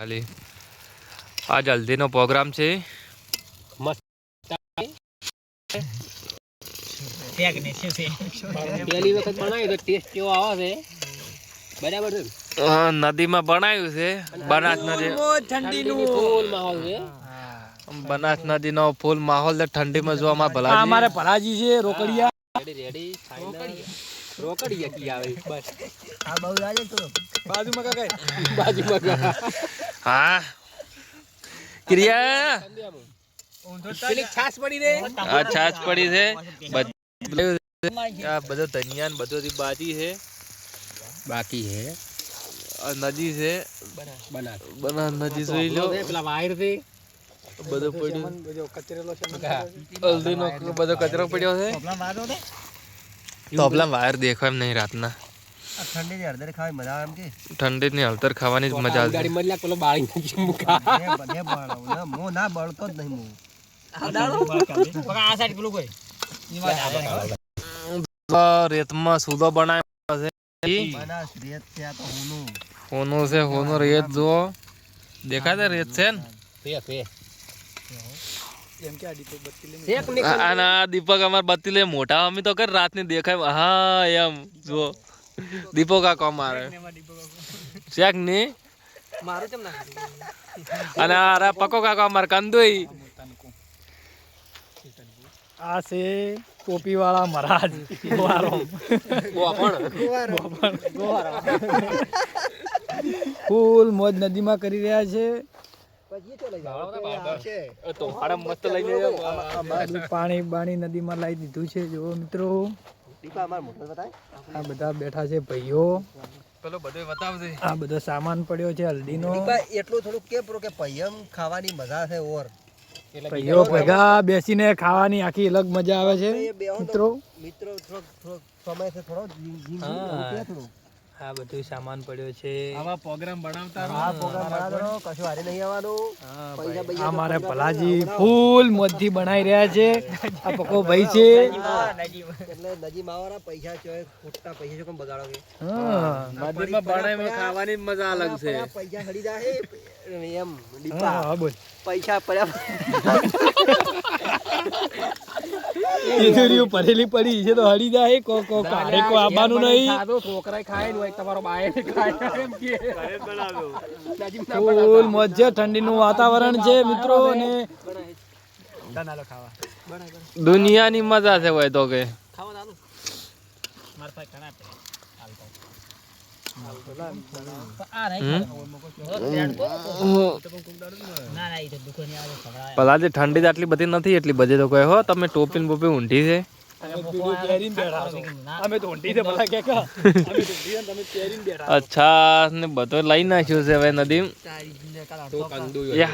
ખાલી. આ જલ્દીનો પ્રોગ્રામ છે. પહેલી વખત બનાવ્યું તો ટેસ્ટ કેવો આવે છે? બરાબર છે નદીમાં બનાવ્યું છે. બનાસ નદી નો ફૂલ માહોલ ઠંડી બનાસ નદીનો ફૂલ માહોલ ઠંડીમાં જોવામાં આ ભલા અમારે ભલાજી છે રોકડિયા. રેડી રેડી ફાઇનલ રોકડી કી આવે? બસ. આ બહુ લાગે તો. બાજુમાં કાકા બાજુમાં ગયા. હા. ક્રિયા. છાસ પડી રે. આ છાસ પડી છે. આ બધો ધનિયા ને બધો બાજી છે. બાકી છે. નદી છે. બના નદી જોઈ લો. પેલા વાયર છે બધો પડ્યો. કચરેલો છે બધો કચરો પડ્યો છે. તોપલા વાયર દેખાય એમ નહીં રાતના. ઠંડી ની હળદર ખાવાની મજા આવે એમ કે? ઠંડીની હળદર ખાવાની જ મજા આવે ગાડી મળી પેલો બાળી નાખી મુકા. બધે બળાવું ને મો ના બળતો જ નહીં મો. આ રેતમાં સુદો બનાવ્યો છે. બનાસ રેત છે આ તો હુનું. હોનું છે હોનું રેત જુઓ. દેખાય છે રેત છે ને? પે પે. આ દીપકની અમાર બત્તી લે મોટા અમે તો કર રાતની દેખાય હા એમ જુઓ. દીપક આ મારે. શેકની? મારું કેમ ના અને અરે પકો કાકા અમાર કંદુઈ. આ છે ટોપી વાળા મહારાજ. ગોવારો. ફૂલ મોજ નદીમાં કરી રહ્યા છે. પાણી બાણી નદીમાં લાવી દીધું છે. જો મિત્રો. આ બધા બેઠા છે ભાઈઓ. પેલો બધો બતાવજે. આ બધો સામાન પડ્યો છે હલ્દીનો. એટલું થોડું કે પ્રો કે પૈયમ ખાવાની મજા છે ઓર. ભાઈઓ ભેગા બેસીને ખાવાની આખી અલગ મજા આવે છે મિત્રો. મિત્રો થોડોક થોડોક સમય છે થોડો. થોડું. આ બધું સામાન પડ્યો છે આવા પ્રોગ્રામ બનાવતા આ પ્રોગ્રામ બનાવવાનો કશું હારે નહીં આવવાનું પૈસા પૈસા આ મારે ભલાજી ફૂલ મોજથી બનાવી રહ્યા છે આ પકો ભાઈ છે એટલે નજી આવવાના પૈસા છે ખોટા પૈસા છે કોણ બગાડો કે હા નદીમાં બનાવીને ખાવાની મજા અલગ છે પૈસા હડી જાય એમ હા બોલ પૈસા પડ્યા તિજોરીઓ ભરેલી પડી છે તો હળી જાય. કો કો કાઢે કો આવવાનું નહીં. ખાધો છોકરાએ ખાય ને હોય તમારો બાય ખાય એમ કે. ફૂલ મોજ ઠંડીનું વાતાવરણ છે મિત્રો અને દુનિયાની મજા છે હોય તો કે. પલાજી ઠંડી તો આટલી બધી નથી એટલી બધી તો કહે હો તમે ટોપી ને બોપી ઊંઢી છે. અચ્છા ને બધો લઈ નાખ્યું છે હવે નદી એ હાય